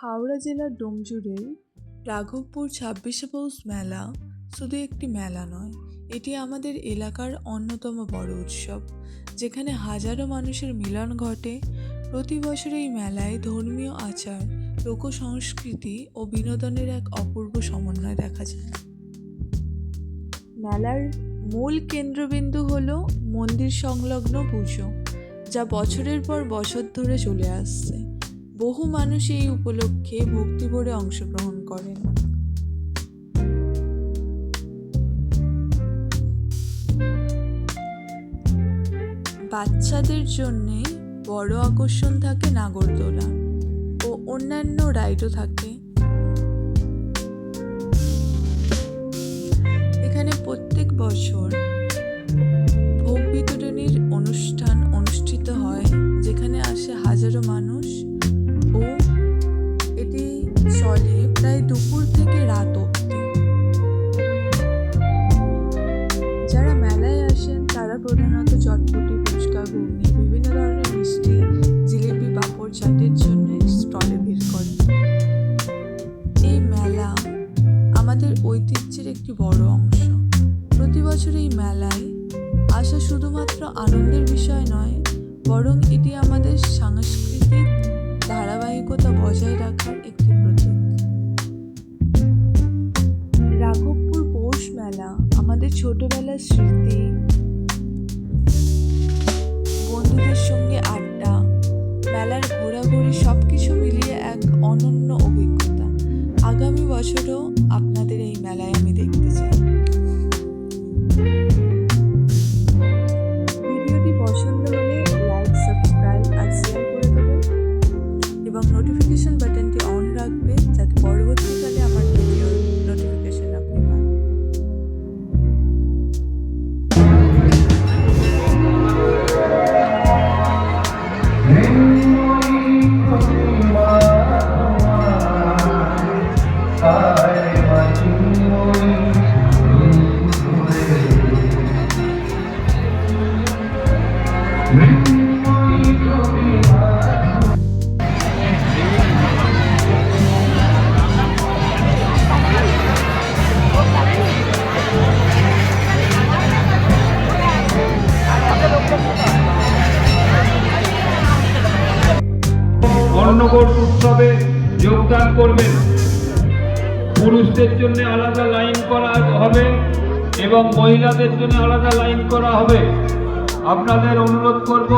হাওড়া জেলার ডোমজুড়ের রাঘবপুর ছাব্বিশে পৌষ মেলা শুধু একটি মেলা নয়, এটি আমাদের এলাকার অন্যতম বড় উৎসব, যেখানে হাজারো মানুষের মিলন ঘটে। প্রতি বছর এই মেলায় ধর্মীয় আচার লোক সংস্কৃতি ও বিনোদনের এক অপূর্ব সমন্বয় দেখা যায়। মেলার মূল কেন্দ্রবিন্দু হল মন্দির সংলগ্ন পুজো, যা বছরের পর বছর ধরে চলে আসছে। বহু মানুষ এই উপলক্ষে ভক্তিভরে অংশগ্রহণ করেন। বাচ্চাদের জন্যে বড় আকর্ষণ থাকে নাগরদোলা ও অন্যান্য রাইডও থাকে। এখানে প্রত্যেক বছর ভোগ বিতরণীর অনুষ্ঠান অনুষ্ঠিত হয়, যেখানে আসে হাজারো মানুষ। ও এটি চলে প্রায় দুপুর থেকে রাত অবধি। যারা মেলায় আসেন, তারা প্রধানত চটপটি, ফুচকা, ঘুগনি, বিভিন্ন ধরনের মিষ্টি, জিলিপি, পাঁপড়, চাটের জন্য স্টলে ভিড় করেন। এই মেলা আমাদের ঐতিহ্যের একটি বড় অংশ। প্রতি বছর এই মেলায় আসা শুধুমাত্র আনন্দের বিষয় নয়, বরং এটি আমাদের সাংস্কৃতিক বজায় রাখার একটি প্রতীক। রাঘবপুর পৌষ মেলা, আমাদের ছোটবেলার স্মৃতি। বন্ধুদের সঙ্গে আড্ডা, মেলার ঘোরাঘুরি সব কিছু মিলিয়ে এক অনন্য অভিজ্ঞতা। আগামী বছরও আপনাদের এই মেলায় আমি দেখতে অন্নকূট উৎসবে যোগদান করবেন। পুরুষদের জন্য আলাদা লাইন করা হবে এবং মহিলাদের জন্য আলাদা লাইন করা হবে। আপনাদের অনুরোধ করব।